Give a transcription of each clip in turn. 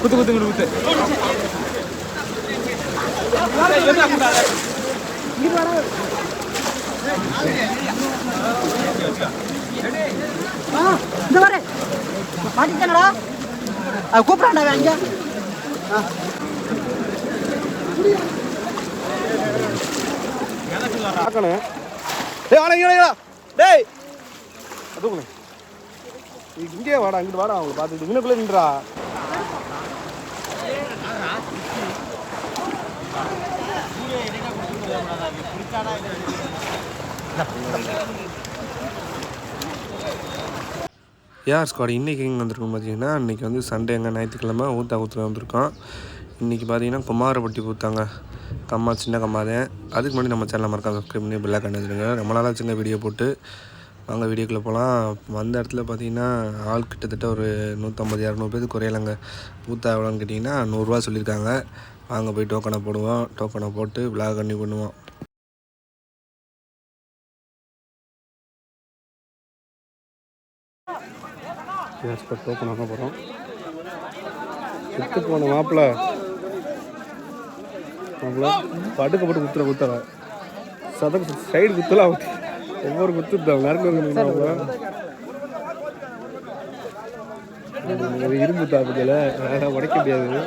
குத்து குத்து குத்து இந்த வர மாட்டிக்கிட்டேனடா அது கூப்பிட்றாண்டா அங்க பார்க்கணும். டேய் வாடா இங்கே வாடா டேய். அதுவும் இங்கே வாடா அங்கிட்டு வாடா அவங்களை பார்த்துட்டு இங்கனக்குள்ளே நின்றா. யார் ஸ்குவாட் இன்றைக்கி எங்கே வந்திருக்கோம் பார்த்தீங்கன்னா இன்றைக்கி வந்து சண்டே எங்கே? ஞாயிற்றுக்கிழமை ஊத்தா ஊத்துல வந்திருக்கோம். இன்றைக்கி பார்த்தீங்கன்னா குமாரப்பட்டி பூத்தாங்க கம்மா சின்ன கம்மாதேன். அதுக்கு முன்னாடி நம்ம சேனல் மறக்காம சப்ஸ்கிரைப் பண்ணி பில்லாக கண்டுச்சுருங்க ரொம்ப நாளாக சின்ன வீடியோ போட்டு. வாங்க வீடியோக்குள்ளே போகலாம் வந்த இடத்துல பார்த்தீங்கன்னா ஆள் கிட்டத்தட்ட ஒரு நூற்றம்பது இரநூறு பேருக்கு குறையலைங்க. ஊத்தா எவ்வளோன்னு கேட்டிங்கன்னா நூறுரூவா சொல்லியிருக்காங்க. அங்கே போய் டோக்கனை போடுவோம் டோக்கனை போட்டு விழா கண்ணி பண்ணுவோம் டோக்கன் போகிறோம் செத்து போன மாப்பிள்ள. மாப்பிள்ள படுக்க போட்டு குத்துற குத்துற. சதக்கு சைடு குத்தலாம் ஒவ்வொரு குத்து நறுக்கு இரும்பு தாக்குதல உடைக்க முடியாது.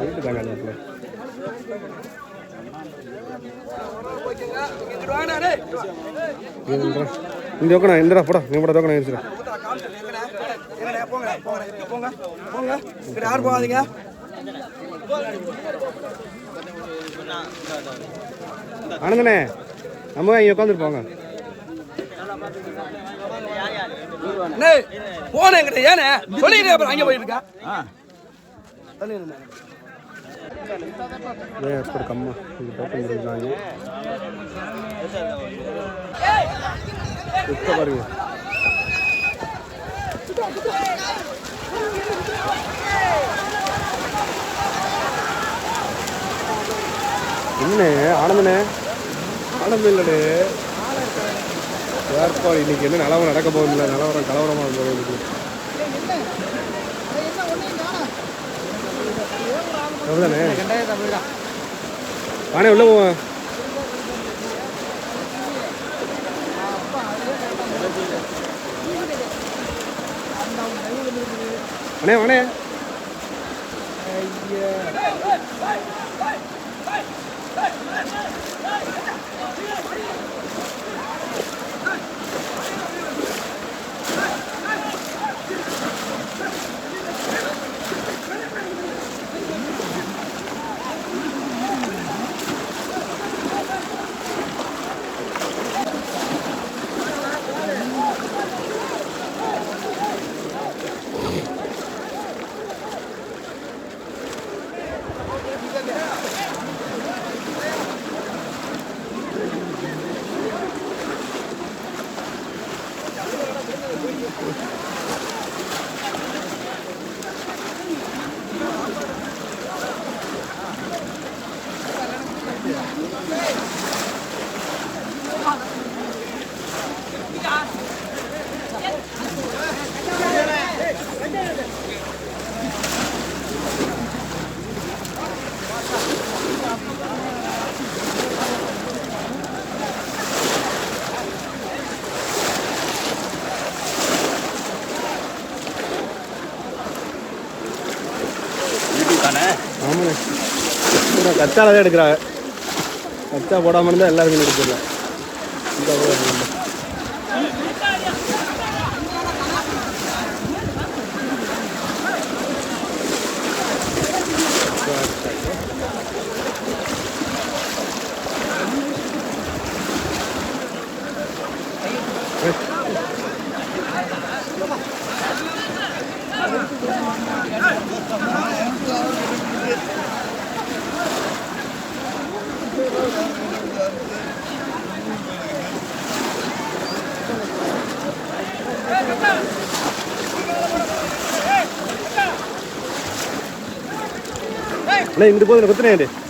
வெயிட்டு தாங்க மாப்பிள்ள இந்த ஓக்கணா இந்தடா போடா நீ போட தோக்கணா இருந்துச்சுடா போங்க போங்க போங்க போங்க இங்கிட்ட போகாதீங்க ஆனந்தனே நம்ம இங்கே உட்காந்துருப்பாங்க அண்ணே போன ஏனே சொல்லிட்டு அப்புறம் அங்கே போயிருக்கா ஏன் எக்ஸ்போர்ட் கம்மா இது டோக்கன் இருக்காங்க சுத்த பாருங்க என்ன ஆனந்தனே ஆனந்தம் இல்லடே ஏற்பாடு இன்னைக்கு என்ன நிலவரம் நடக்க போகுதில்ல நிலவரம் கலவரமாக போகுது அவ்வளோதானே வாணே உள்ள போவேன் அண்ணே வாணே ஆமாண்ணே கச்சால தான் எடுக்கிறாங்க. கச்சா போடாமல் இருந்தால் எல்லாருமே எடுத்துடலாம் இந்த அவ்வளோ இல்லை. அண்ணே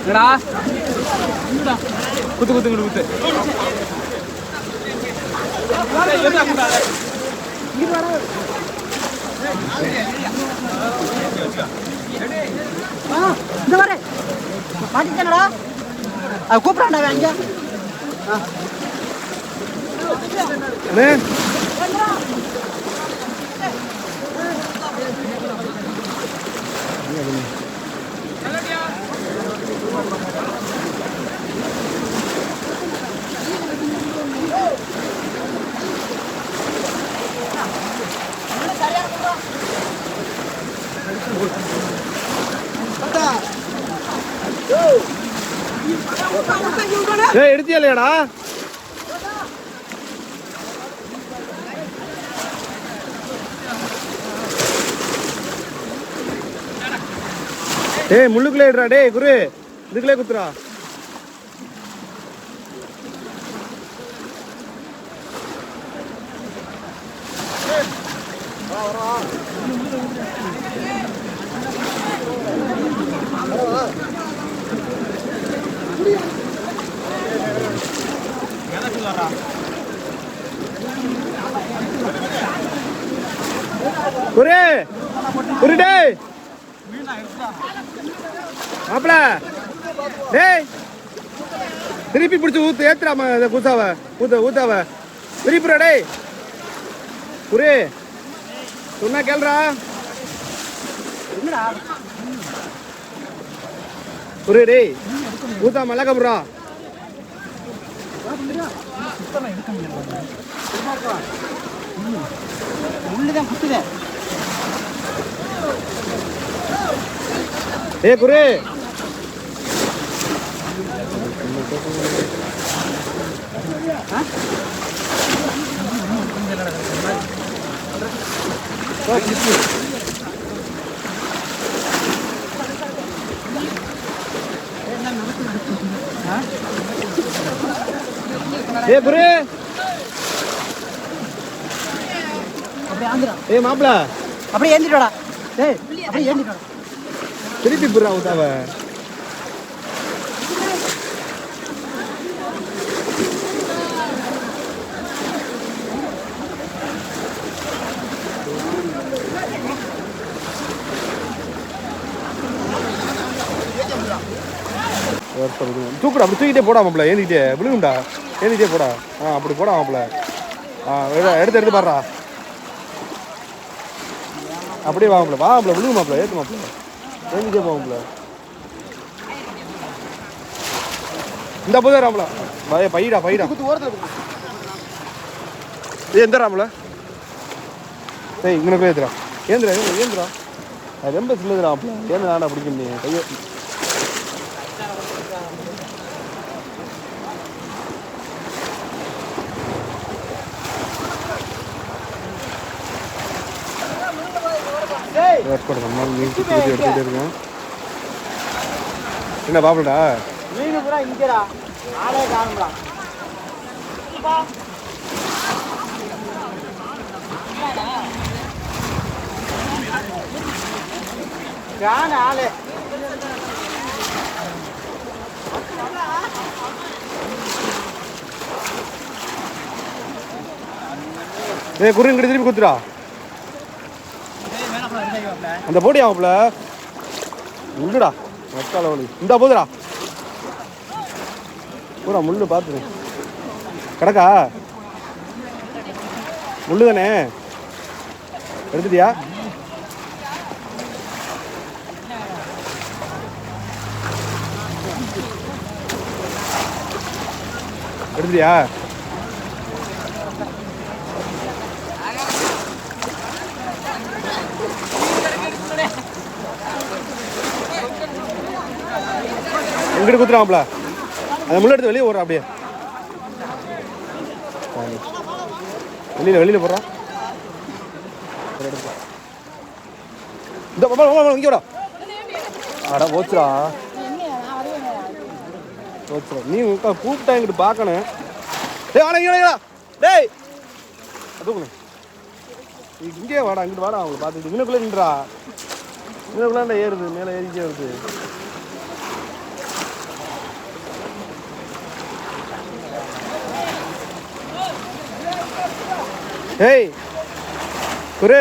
என்னடா? குத்து குத்து குத்து குத்து. ஆ, இந்த வர மாட்டிக்கிட்டேனடா அது கூப்பிட்றான்டா அவன் அங்கே அண்ணே. ஏ எடுத்தியா இல்லையாடா டேய் முள்ளுக்குள்ளே இடுறா டேய் குரு. இதுக்குள்ளே குத்துறா. குரு. குரு டேய். மாப்பிள. டேய். திருப்பி பிடிச்சி ஊத்து ஏத்துறாம இந்த குசாவ. ஊத்த ஊத்தாவ. திருப்பிடா டேய். குரு. சொன்னா என்னடா? குரு டேய். ஊத்தா மிளக புறா. முள்ளு டேய் குரு. ஏய் குரு. ஏய் மாப்பிள. அப்படியே ஏந்திட்டோடா டேய் அப்படியே ஏந்திட்டோடா திருப்பி புறா ஊத்தாவ தூக்குடா அப்படி தூக்கிட்டே போடா மாப்பிள ஏந்திக்கிட்டே. விழுகுண்டா ஏந்திக்கிட்டே போடா. ஆ அப்படி போடா மாப்பிள. ஆ எடுத்து எடுத்து பாடுறா. அப்படியே வா மாப்பிள வா மாப்பிள விழுகு மாப்பிள ஏத்து மாப்பிள. ஏந்திக்கிட்டே போ மாப்பிள இந்த போதே ராமல பய பையடா பையடா. ஏய் எந்த ராமல? ஏய் இங்கே போய் ஏத்துறா ஏந்திரா ஏந்திரா, அது ரொம்ப சின்னதுடா மாப்பிள ஏன் நாடா பிடிக்கும் நீ கையை ஏற்பாடு மீன் எடுத்துகிட்டே இருக்கேன் என்ன பாப்படா மீன் பூரா இங்கடா. ஆளே காணும்டா. காண ஆளு. ஏய் குரு இங்கிட்டு திருப்பி குத்துடா அந்த போடி ஆகும்ல முள்ளுடா மக்கால வலி. இந்த போதுடா. பூரா முள்ளு பார்த்துரு கிடக்கா? முள்ளு தானே எடுத்துட்டியா? எடுத்துட்டியா? எங்கிட்டு குத்துறாப்ல அந்த முள்ள எடுத்து வெளியே ஓடுறா அப்படியே. வெளியில் வெளியில் போடுறான் இந்த பாப்பா இங்கே விடா. அட போச்சுடா. போச்சுடா. நீ உட்கா கூப்பிட்டா இங்கிட்டு பார்க்கணும். டேய் வாடா இங்கே வாடா டேய். அதுக்குண்ணே இங்கே வாடா இங்கிட்டு வாடா அவங்களை பார்த்துட்டு இங்கனக்குள்ளே நின்றா. இங்கனக்குள்ளே ஏறுது மேலே ஏறிக்கே வருது. ஏய் குரு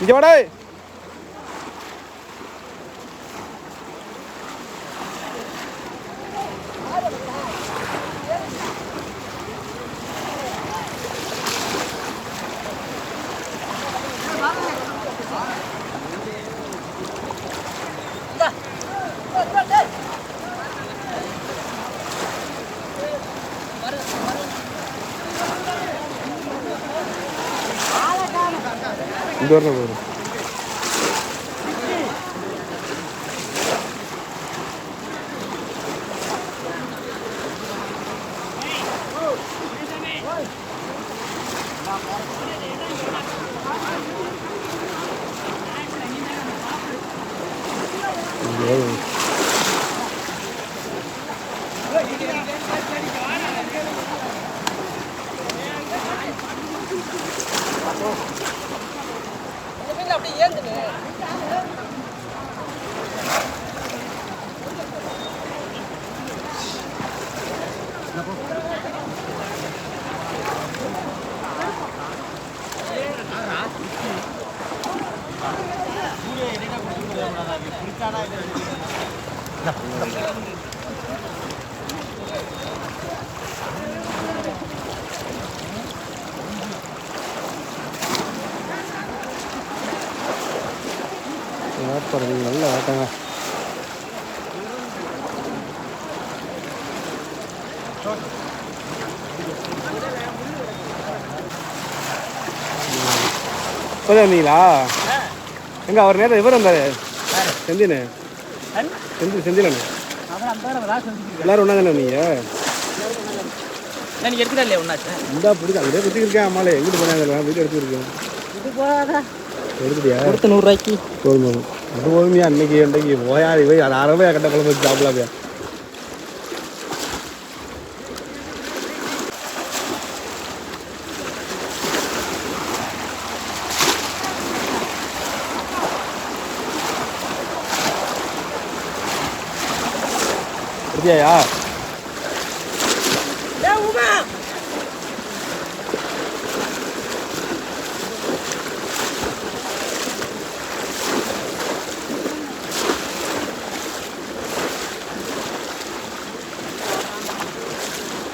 இங்கே வாடா இந்த வரணும் போதும் ஆட்டம் நல்ல ஆட்டங்க போதா வந்தீங்களா எங்க அவர் நேரம் இவர் வந்தாரு. செந்தினு? செந்தில் செந்திலண்ணே? எல்லாரும் ஒன்றா தானே வந்தீங்க எனக்கு எடுத்துட்டா இல்லையா ஒன்றாச்சு இந்தா அம்மாலே. எங்கிட்டு போனேன் வீட்டு எடுத்துருக்கேன் எடுத்துட்டியா? நூறுரூவாய்க்கு. போதும் போதும். அது போதுமையா அன்னைக்கு அன்னைக்கு. போயாடி போய் அது கட்ட குழம்பு வச்சு எடுத்தியாயா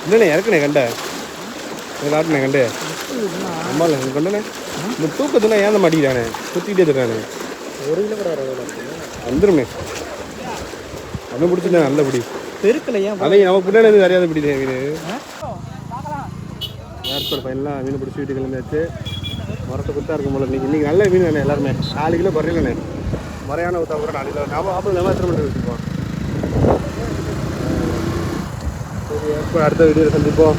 இல்லைண்ணே இறக்குனே கண்ட. ஆட்டினே கண்டு. அம்மால கண்டனே இந்த தூக்கத்தில் ஏன் மாட்டிக்கிறானே சுற்றிக்கிட்டே இருக்கானே. ஒரு கிலோ வந்துருமே. அவன் பிடிச்சிருந்தேன் நல்ல பிடி பெருக்கல ஏன்? அவன் நமக்கு பின்னாடி இருந்து அறியாத பிடிதே மீன் ஏற்பாடு பையன்லாம் மீன் பிடிச்சி வீட்டுக்கு கிளம்பியாச்சு. மரத்தை குத்தா இருக்கும் போல இன்னைக்கு. இன்னைக்கு நல்ல மீன் வேணும் எல்லாருமே. நாலு கிலோ குறையிலண்ணே முறையான ஊத்தா கூட நாலு கிலோ. ஞாபகம் ஆப்பிள் நம்ம எத்தனை மணி வச்சுப்போம் சரி ஏற்பாடு அடுத்த வீடியோவில் சந்திப்போம்.